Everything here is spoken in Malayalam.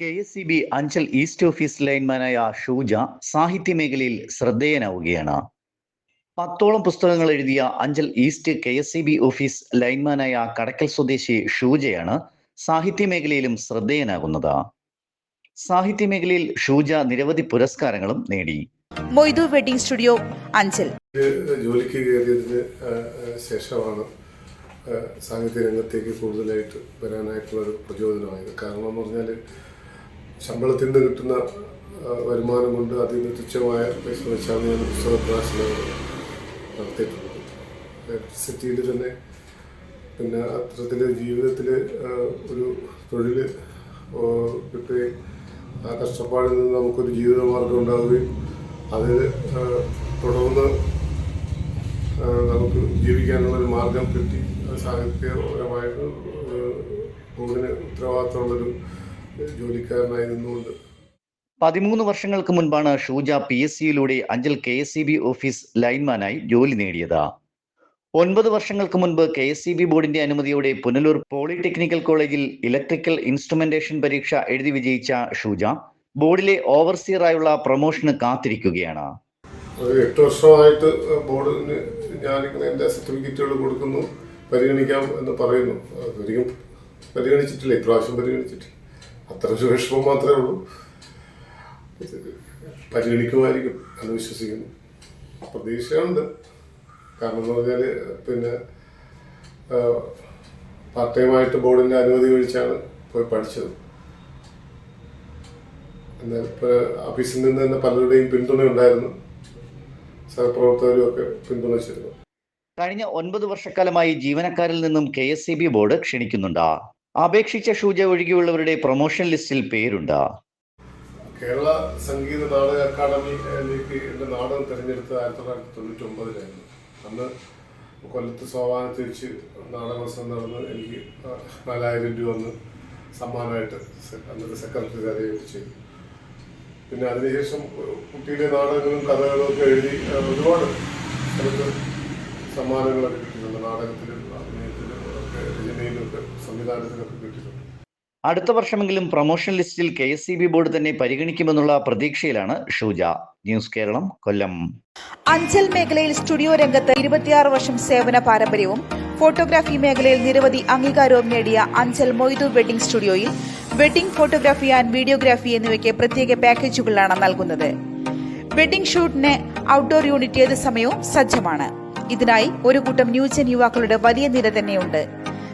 K S C B Anchal east office ലൈൻമാനായ Shuja സാഹിത്യ മേഖലയിൽ ശ്രദ്ധേയനാവുകയാണ്. പത്തോളം പുസ്തകങ്ങൾ എഴുതിയ Anchal east K S C B office ലൈൻമാനായ Kadakkal സ്വദേശി ഷൂജയാണ് സാഹിത്യ മേഖലയിലും ശ്രദ്ധേയനാകുന്നത്. സാഹിത്യ മേഖലയിൽ ഷൂജ നിരവധി പുരസ്കാരങ്ങളും നേടി. Moidu wedding studio Anchal. ജോലിക്ക് കയറിയതിന് ശേഷമാണ് സാഹിത്യ രംഗത്തേക്ക് കൂടുതലായിട്ട് വരാനായിട്ടുള്ളൊരു പ്രചോദനമായത്. കാരണം എന്ന് പറഞ്ഞാൽ ശമ്പളത്തിൽ നിന്ന് കിട്ടുന്ന വരുമാനം കൊണ്ട് അതിൽ നിന്ന് തുച്ഛമായ പൈസ വെച്ചാണ് ഞാൻ പുസ്തക പ്രകാശനം നടത്തിയിട്ടുള്ളത്. ഇലക്ട്രിസിറ്റിയിൽ തന്നെ പിന്നെ അത്തരത്തിൽ ജീവിതത്തിൽ ഒരു തൊഴിൽ കിട്ടുകയും ആ കഷ്ടപ്പാടിൽ നിന്ന് നമുക്കൊരു ജീവിതമാർഗം ഉണ്ടാവുകയും അതിൽ തുടർന്ന് നമുക്ക് ജീവിക്കാനുള്ള ഒരു മാർഗം കിട്ടി. അത് സാഹിത്യപരമായിട്ട് ഉത്തരവാദിത്തമുള്ളൊരു ജോലിക്കാരനായി നിന്നുകൊണ്ട് പതിമൂന്ന് വർഷങ്ങൾക്ക് മുൻപാണ് Shuja P S സിയിലൂടെ Anchal K S C B office ലൈൻമാനായി ജോലി നേടിയത്. ഒൻപത് വർഷങ്ങൾക്ക് മുൻപ് കെ എസ് സി ബി ബോർഡിന്റെ അനുമതിയോടെ പുനലൂർ പോളിടെക്നിക്കൽ കോളേജിൽ ഇലക്ട്രിക്കൽ ഇൻസ്ട്രുമെന്റേഷൻ പരീക്ഷ എഴുതി വിജയിച്ച ഷൂജ ബോർഡിലെ ഓവർസിയറായുള്ള പ്രൊമോഷന് കാത്തിരിക്കുകയാണ്. എട്ട് വർഷമായിട്ട് ബോർഡിന് ഞാനിങ്ങനെ എന്റെ സർട്ടിഫിക്കറ്റുകൾ കൊടുക്കുന്നു പരിഗണിക്കാം എന്ന് പറയുന്നു. പരിഗണിച്ചിട്ടില്ല ഇപ്രാവശ്യം പരിഗണിച്ചിട്ടില്ല. അത്ര ഒരു മാത്രമേ ഉള്ളൂ. പരിഗണിക്കുമായിരിക്കും എന്ന് വിശ്വസിക്കുന്നു. പ്രതീക്ഷയുണ്ട്. കാരണം എന്ന് പറഞ്ഞാൽ പിന്നെ പാർട്ട് ടൈമായിട്ട് ബോർഡിന്റെ അനുമതി മേടിച്ചാണ് പോയി പഠിച്ചത്. എന്നാൽ ഇപ്പോൾ ഓഫീസിൽ നിന്ന് തന്നെ പലരുടെയും പിന്തുണ ഉണ്ടായിരുന്നു. സഹപ്രവർത്തകരും ഒക്കെ പിന്തുണച്ചിരുന്നു കഴിഞ്ഞ ഒൻപത് വർഷക്കാലമായി ജീവനക്കാരിൽ നിന്നും കെ എസ് ബോർഡ് ക്ഷണിക്കുന്നുണ്ട്. അപേക്ഷിച്ച ഷൂജ ഒഴികെയുള്ളവരുടെ പ്രൊമോഷൻ ലിസ്റ്റിൽ പേരുണ്ട്. കേരള സംഗീത നാടക അക്കാദമിയിലേക്ക് എന്റെ നാടകം തിരഞ്ഞെടുത്തത് ആയിരത്തി തൊള്ളായിരത്തി തൊണ്ണൂറ്റി ഒമ്പതിലായിരുന്നു അന്ന് കൊല്ലത്ത് സോവാനത്ത് വെച്ച് നാടകോത്സവം നടന്ന് എനിക്ക് നാലായിരം രൂപ വന്ന് സമ്മാനമായിട്ട് അന്നത്തെ സെക്രട്ടറി ചെയ്തു. പിന്നെ അതിനുശേഷം കുട്ടിയിലെ നാടകങ്ങളും കഥകളും ഒക്കെ എഴുതി ഒരുപാട് സ്ഥലത്ത് സമ്മാനങ്ങളൊക്കെ കിട്ടിയിട്ടുണ്ട് നാടകത്തിലും കിട്ടിയിട്ടുണ്ട് അടുത്ത വർഷമെങ്കിലും പ്രൊമോഷൻ ലിസ്റ്റിൽ K S C B board തന്നെ പരിഗണിക്കുമെന്നുള്ള പ്രതീക്ഷയിലാണ് ഷൂജ. ന്യൂസ് കേരളം കൊല്ലം. അഞ്ചൽ മേഖലയിൽ സ്റ്റുഡിയോ രംഗത്ത് ഇരുപത്തിയാറ് വർഷം സേവന പാരമ്പര്യവും ഫോട്ടോഗ്രാഫി മേഖലയിൽ നിരവധി അംഗീകാരവും നേടിയ അഞ്ചൽ മൊയ്തു വെഡിംഗ് സ്റ്റുഡിയോയിൽ വെഡിംഗ് ഫോട്ടോഗ്രാഫി ആൻഡ് വീഡിയോഗ്രാഫി എന്നിവയ്ക്ക് പ്രത്യേക പാക്കേജുകളാണ് നൽകുന്നത്. വെഡിംഗ് ഷൂട്ടിന് ഔട്ട്ഡോർ യൂണിറ്റ് ഏത് സമയവും സജ്ജമാണ്. ഇതിനായി ഒരു കൂട്ടം ന്യൂജൻ യുവാക്കളുടെ വലിയ നിര തന്നെയുണ്ട്.